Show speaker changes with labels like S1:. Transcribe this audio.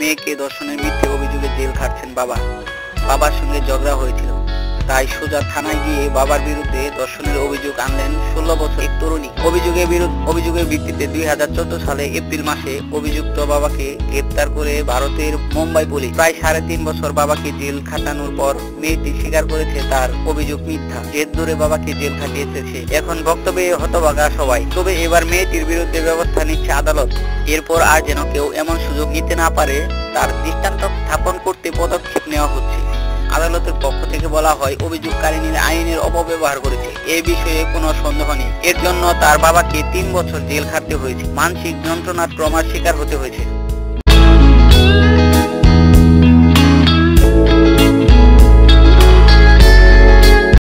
S1: মেয়েকে দর্শনের মিথ্যে অভিযোগে জেল খাটছেন বাবা। বাবার সঙ্গে ঝগড়া হয়েছিল। তাই সোজা থানায় গিয়ে বাবার বিরুদ্ধে ধর্ষণের অভিযোগ আনলেন ষোলো বছর তরুণী। অভিযোগের বিরুদ্ধে, অভিযোগের ভিত্তিতে দুই সালে এপ্রিল মাসে অভিযুক্ত বাবাকে গ্রেপ্তার করে ভারতের মুম্বাই পুলিশ। প্রায় সাড়ে তিন বছর বাবাকে জেল খাটানোর পর মেয়েটি স্বীকার করেছে তার অভিযোগ মিথ্যা। জেদ ধরে বাবাকে জেল খাটিয়েছে সে। এখন বক্তব্যে হতবাগা সবাই। তবে এবার মেয়েটির বিরুদ্ধে ব্যবস্থা নিচ্ছে আদালত। এরপর আর যেন কেউ এমন সুযোগ নিতে না পারে, তার দৃষ্টান্ত স্থাপন করতে আদালতের পক্ষ থেকে বলা হয় অভিযোগকারিনীর আইনের অপব্যবহার করেছে। এ বিষয়ে কোনো সন্দেহ নেই। এর জন্য তার বাবাকে তিন বছর জেল খাটতে হয়েছে। মানসিক যন্ত্রণার ক্রমার শিকার হতে হয়েছে।